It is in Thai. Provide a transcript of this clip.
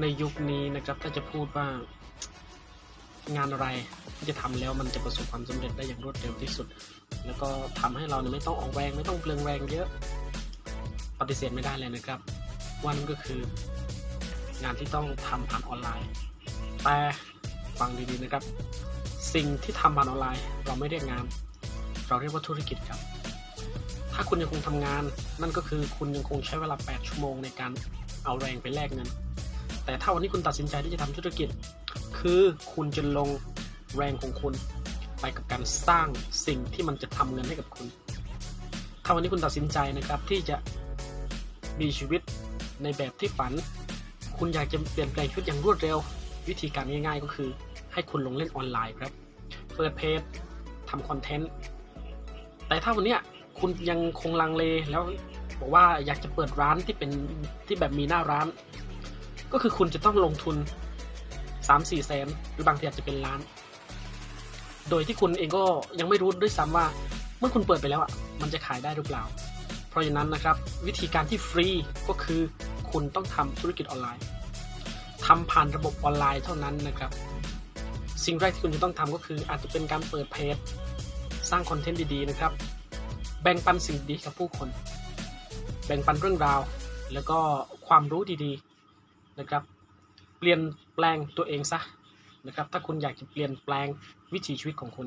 ในยุคนี้นะครับ ถ้าจะพูดว่างานอะไรที่จะทำแล้วมันจะประสบความสำเร็จได้อย่างรวดเร็วที่สุด แล้วก็ทำให้เราเนี่ยไม่ต้องออกแรงไม่ต้องเปลืองแรงเยอะปฏิเสธไม่ได้เลยนะครับว่านั่นก็คืองานที่ต้องทำผ่านออนไลน์ แต่ฟังดีๆนะครับ สิ่งที่ทำผ่านออนไลน์ เราไม่เรียกงาน เราเรียกว่าธุรกิจครับ ถ้าคุณยังคงทำงาน นั่นก็คือคุณยังคงใช้เวลา 8 ชั่วโมงในการเอาแรงไปแลกเงิน แต่ถ้าวันนี้คุณตัดสินใจที่จะทำธุรกิจ คือคุณจะลงแรงของคุณ ไปกับการสร้างสิ่งที่มันจะทำเงินให้กับคุณ ถ้าวันนี้คุณตัดสินใจนะครับที่จะมีชีวิตในแบบที่ฝัน คุณอยากจะเปลี่ยนแปลงชีวิตอย่างรวดเร็ว วิธีการง่ายๆก็คือ ให้คุณลงเล่นออนไลน์ครับ เปิดเพจทำคอนเทนต์ แต่ถ้าวันนี้คุณยังคงลังเลแล้วบอกว่าอยากจะเปิดร้านที่เป็นที่แบบมีหน้าร้าน ก็คือคุณจะต้องลงทุน3 4แสนหรือบางทีอาจจะเป็นล้าน โดยที่คุณเองก็ยังไม่รู้ด้วยซ้ำว่า เมื่อคุณเปิดไปแล้วอะมันจะขายได้หรือเปล่า เพราะฉะนั้นนะครับ วิธีการที่ฟรีก็คือคุณต้องทำธุรกิจออนไลน์ทำผ่านระบบออนไลน์เท่านั้นนะครับ สิ่งแรกที่คุณจะต้องทำก็คืออาจจะเป็นการเปิดเพจสร้างคอนเทนต์ดีๆนะครับ แบ่งปันสิ่งดีกับผู้คน แบ่งปันเรื่องราว แล้วก็ความรู้ดีๆ นะครับ เปลี่ยนแปลงตัวเองซะนะครับ ถ้าคุณอยากจะเปลี่ยนแปลงวิถีชีวิตของคุณ